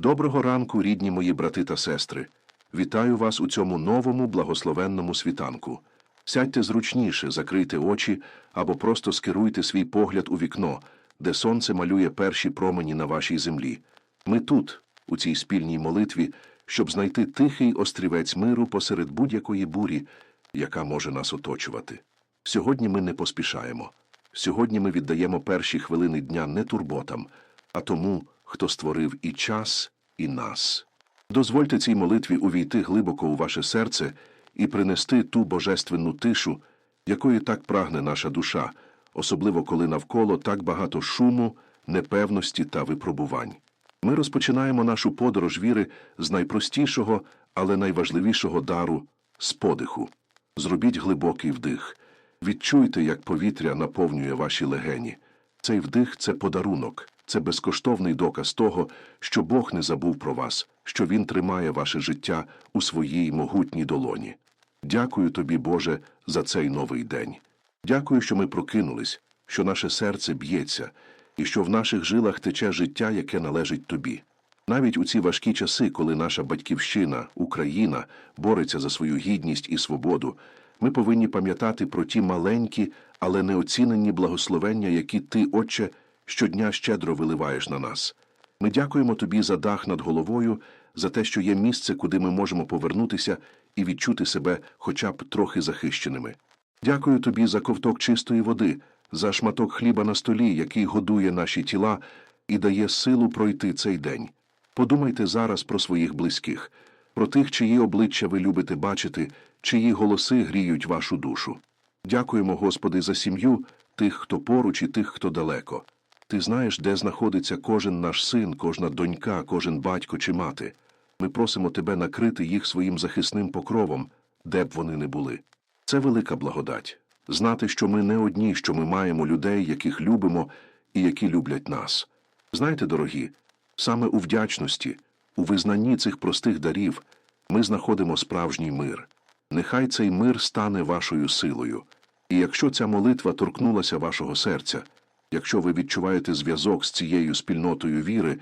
Доброго ранку, рідні мої брати та сестри. Вітаю вас у цьому новому благословенному світанку. Сядьте зручніше, закрийте очі або просто скеруйте свій погляд у вікно, де сонце малює перші промені на вашій землі. Ми тут, у цій спільній молитві, щоб знайти тихий острівець миру посеред будь-якої бурі, яка може нас оточувати. Сьогодні ми не поспішаємо. Сьогодні ми віддаємо перші хвилини дня не турботам, а тому, хто створив і час, і нас. Дозвольте цій молитві увійти глибоко у ваше серце і принести ту божественну тишу, якої так прагне наша душа, особливо коли навколо так багато шуму, непевності та випробувань. Ми розпочинаємо нашу подорож віри з найпростішого, але найважливішого дару з подиху. Зробіть глибокий вдих. Відчуйте, як повітря наповнює ваші легені. Цей вдих це подарунок, це безкоштовний доказ того, що Бог не забув про вас, що Він тримає ваше життя у своїй могутній долоні. Дякую тобі, Боже, за цей новий день. Дякую, що ми прокинулись, що наше серце б'ється, і що в наших жилах тече життя, яке належить тобі. Навіть у ці важкі часи, коли наша батьківщина, Україна, бореться за свою гідність і свободу, ми повинні пам'ятати про ті маленькі, але неоцінені благословення, які ти, Отче, щодня щедро виливаєш на нас. Ми дякуємо тобі за дах над головою, за те, що є місце, куди ми можемо повернутися і відчути себе хоча б трохи захищеними. Дякую тобі за ковток чистої води, за шматок хліба на столі, який годує наші тіла і дає силу пройти цей день. Подумайте зараз про своїх близьких, про тих, чиї обличчя ви любите бачити, чиї голоси гріють вашу душу. Дякуємо, Господи, за сім'ю, тих, хто поруч і тих, хто далеко. Ти знаєш, де знаходиться кожен наш син, кожна донька, кожен батько чи мати. Ми просимо тебе накрити їх своїм захисним покровом, де б вони не були. Це велика благодать знати, що ми не одні, що ми маємо людей, яких любимо і які люблять нас. Знаєте, дорогі, саме у вдячності, у визнанні цих простих дарів ми знаходимо справжній мир. Нехай цей мир стане вашою силою. І якщо ця молитва торкнулася вашого серця, якщо ви відчуваєте зв'язок з цією спільнотою віри,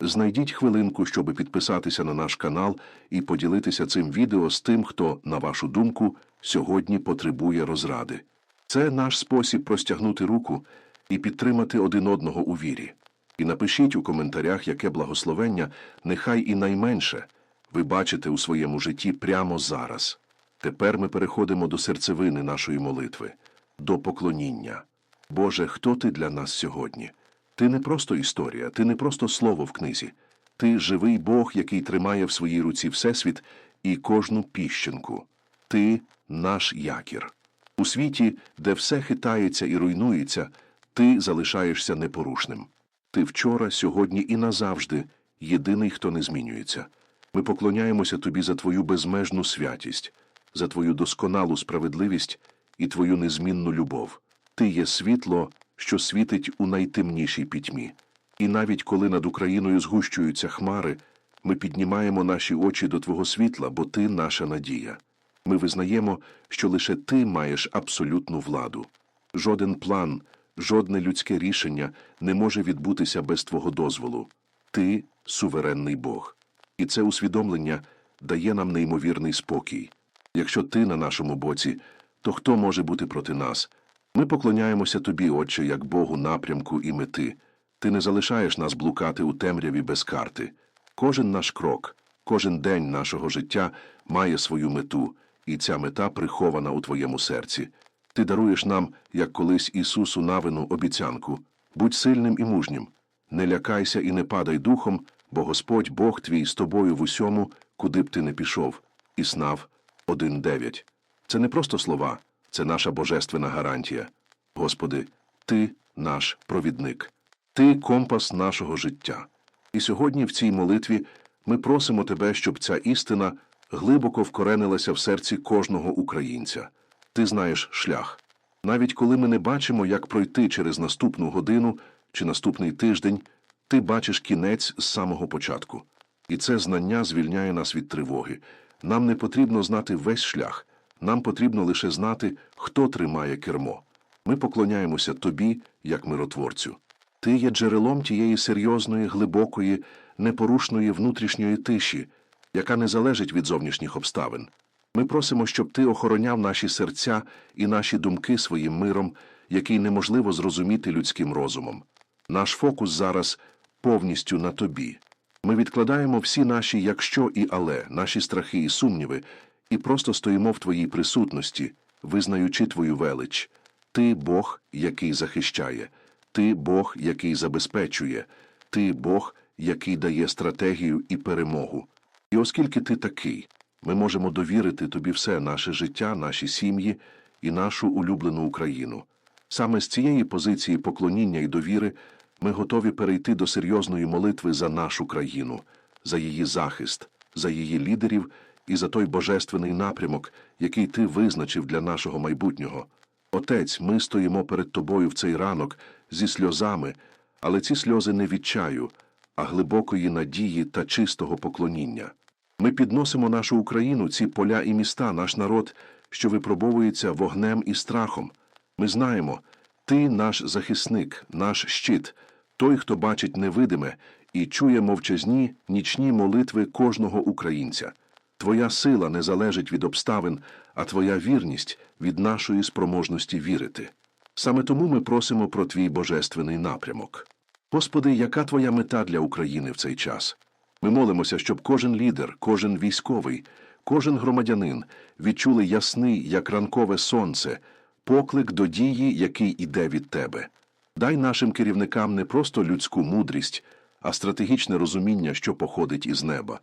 знайдіть хвилинку, щоб підписатися на наш канал і поділитися цим відео з тим, хто, на вашу думку, сьогодні потребує розради. Це наш спосіб простягнути руку і підтримати один одного у вірі. І напишіть у коментарях, яке благословення, нехай і найменше, ви бачите у своєму житті прямо зараз. Тепер ми переходимо до серцевини нашої молитви, до поклоніння. Боже, хто ти для нас сьогодні? Ти не просто історія, ти не просто слово в книзі. Ти живий Бог, який тримає в своїй руці Всесвіт і кожну піщинку. Ти наш якір. У світі, де все хитається і руйнується, ти залишаєшся непорушним. Ти вчора, сьогодні і назавжди єдиний, хто не змінюється. Ми поклоняємося тобі за твою безмежну святість, за твою досконалу справедливість і твою незмінну любов. Ти є світло, що світить у найтемнішій пітьмі. І навіть коли над Україною згущуються хмари, ми піднімаємо наші очі до Твого світла, бо Ти наша надія. Ми визнаємо, що лише ти маєш абсолютну владу. Жоден план, жодне людське рішення не може відбутися без Твого дозволу. Ти суверенний Бог. І це усвідомлення дає нам неймовірний спокій. Якщо ти на нашому боці, то хто може бути проти нас? Ми поклоняємося тобі, Отче, як Богу напрямку і мети. Ти не залишаєш нас блукати у темряві без карти. Кожен наш крок, кожен день нашого життя має свою мету, і ця мета прихована у твоєму серці. Ти даруєш нам, як колись Ісусу навину, обіцянку будь сильним і мужнім, не лякайся і не падай духом, бо Господь Бог твій з тобою в усьому, куди б ти не пішов. Існав 1.9. Це не просто слова, це наша божественна гарантія. Господи, Ти наш провідник, Ти компас нашого життя. І сьогодні в цій молитві ми просимо Тебе, щоб ця істина глибоко вкоренилася в серці кожного українця. Ти знаєш шлях. Навіть коли ми не бачимо, як пройти через наступну годину чи наступний тиждень, ти бачиш кінець з самого початку. І це знання звільняє нас від тривоги. Нам не потрібно знати весь шлях, нам потрібно лише знати, хто тримає кермо. Ми поклоняємося тобі, як миротворцю. Ти є джерелом тієї серйозної, глибокої, непорушної внутрішньої тиші, яка не залежить від зовнішніх обставин. Ми просимо, щоб ти охороняв наші серця і наші думки своїм миром, який неможливо зрозуміти людським розумом. Наш фокус зараз повністю на тобі. Ми відкладаємо всі наші якщо і але, наші страхи і сумніви, і просто стоїмо в твоїй присутності, визнаючи твою велич. Ти Бог, який захищає, ти Бог, який забезпечує, ти Бог, який дає стратегію і перемогу. І оскільки ти такий, ми можемо довірити тобі все наше життя, наші сім'ї і нашу улюблену Україну. Саме з цієї позиції поклоніння і довіри ми готові перейти до серйозної молитви за нашу країну, за її захист, за її лідерів і за той божественний напрямок, який ти визначив для нашого майбутнього. Отець, ми стоїмо перед тобою в цей ранок зі сльозами, але ці сльози не відчаю, а глибокої надії та чистого поклоніння. Ми підносимо нашу Україну, ці поля і міста, наш народ, що випробовується вогнем і страхом. Ми знаємо, ти наш захисник, наш щит, той, хто бачить невидиме і чує мовчазні нічні молитви кожного українця. Твоя сила не залежить від обставин, а твоя вірність від нашої спроможності вірити. Саме тому ми просимо про твій божественний напрямок. Господи, яка твоя мета для України в цей час? Ми молимося, щоб кожен лідер, кожен військовий, кожен громадянин відчули ясний, як ранкове сонце, поклик до дії, який іде від тебе. Дай нашим керівникам не просто людську мудрість, а стратегічне розуміння, що походить із неба.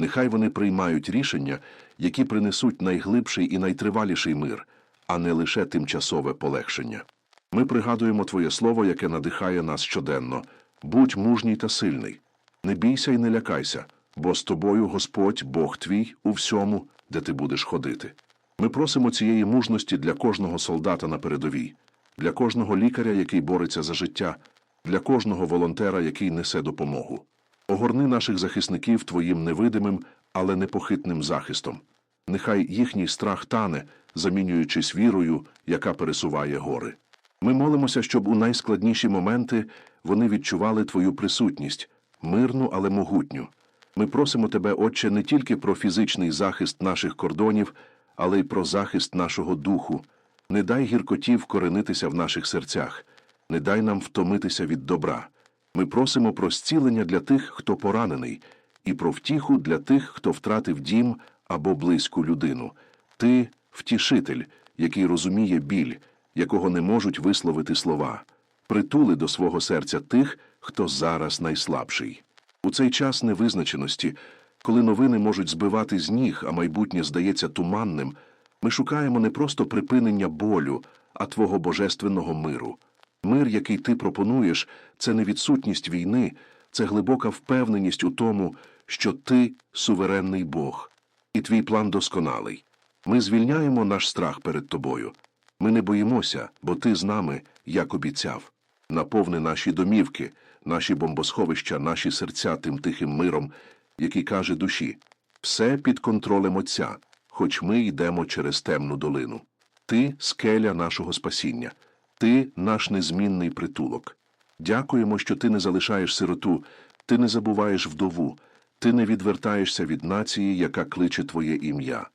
Нехай вони приймають рішення, які принесуть найглибший і найтриваліший мир, а не лише тимчасове полегшення. Ми пригадуємо Твоє слово, яке надихає нас щоденно будь мужній та сильний. Не бійся і не лякайся, бо з тобою Господь, Бог твій, у всьому, де ти будеш ходити. Ми просимо цієї мужності для кожного солдата на передовій, для кожного лікаря, який бореться за життя, для кожного волонтера, який несе допомогу. Огорни наших захисників твоїм невидимим, але непохитним захистом. Нехай їхній страх тане, замінюючись вірою, яка пересуває гори. Ми молимося, щоб у найскладніші моменти вони відчували твою присутність, мирну, але могутню. Ми просимо тебе, Отче, не тільки про фізичний захист наших кордонів, але й про захист нашого духу. Не дай гіркоті вкоренитися в наших серцях, не дай нам втомитися від добра. Ми просимо про зцілення для тих, хто поранений, і про втіху для тих, хто втратив дім або близьку людину. Ти втішитель, який розуміє біль, якого не можуть висловити слова. Притули до свого серця тих, хто зараз найслабший. У цей час невизначеності, коли новини можуть збивати з ніг, а майбутнє здається туманним, ми шукаємо не просто припинення болю, а твого божественного миру. Мир, який ти пропонуєш, це не відсутність війни, це глибока впевненість у тому, що ти суверенний Бог, і твій план досконалий. Ми звільняємо наш страх перед тобою. Ми не боїмося, бо ти з нами, як обіцяв. Наповни наші домівки, наші бомбосховища, наші серця тим тихим миром, який каже душі все під контролем Отця, хоч ми йдемо через темну долину. Ти скеля нашого спасіння, ти наш незмінний притулок. Дякуємо, що ти не залишаєш сироту, ти не забуваєш вдову, ти не відвертаєшся від нації, яка кличе твоє ім'я.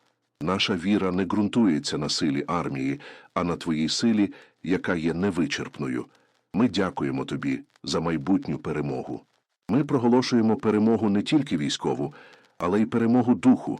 Наша віра не ґрунтується на силі армії, а на твоїй силі, яка є невичерпною. Ми дякуємо тобі за майбутню перемогу. Ми проголошуємо перемогу не тільки військову, але й перемогу духу,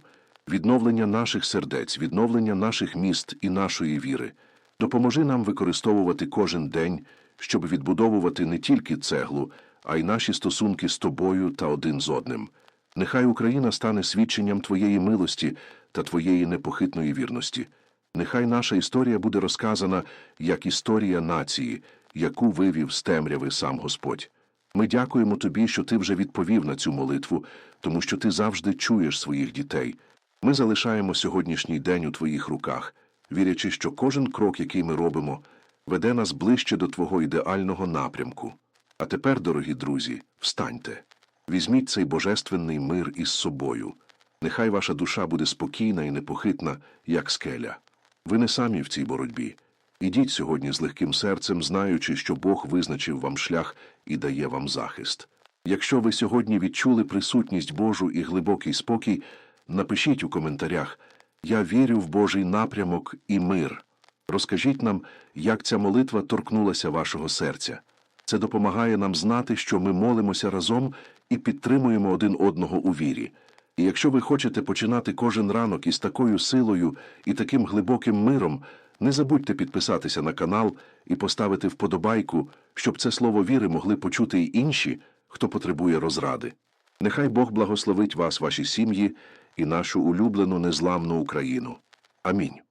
відновлення наших сердець, відновлення наших міст і нашої віри. Допоможи нам використовувати кожен день, щоб відбудовувати не тільки цеглу, а й наші стосунки з тобою та один з одним. Нехай Україна стане свідченням твоєї милості та твоєї непохитної вірності. Нехай наша історія буде розказана як історія нації, яку вивів з темряви сам Господь. Ми дякуємо тобі, що ти вже відповів на цю молитву, тому що ти завжди чуєш своїх дітей. Ми залишаємо сьогоднішній день у твоїх руках, вірячи, що кожен крок, який ми робимо, веде нас ближче до твого ідеального напрямку. А тепер, дорогі друзі, встаньте. Візьміть цей божественний мир із собою. Нехай ваша душа буде спокійна і непохитна, як скеля. Ви не самі в цій боротьбі. Ідіть сьогодні з легким серцем, знаючи, що Бог визначив вам шлях і дає вам захист. Якщо ви сьогодні відчули присутність Божу і глибокий спокій, напишіть у коментарях Я вірю в Божий напрямок і мир. Розкажіть нам, як ця молитва торкнулася вашого серця. Це допомагає нам знати, що ми молимося разом і підтримуємо один одного у вірі. І якщо ви хочете починати кожен ранок із такою силою і таким глибоким миром, не забудьте підписатися на канал і поставити вподобайку, щоб це слово віри могли почути й інші, хто потребує розради. Нехай Бог благословить вас, ваші сім'ї і нашу улюблену незламну Україну. Амінь.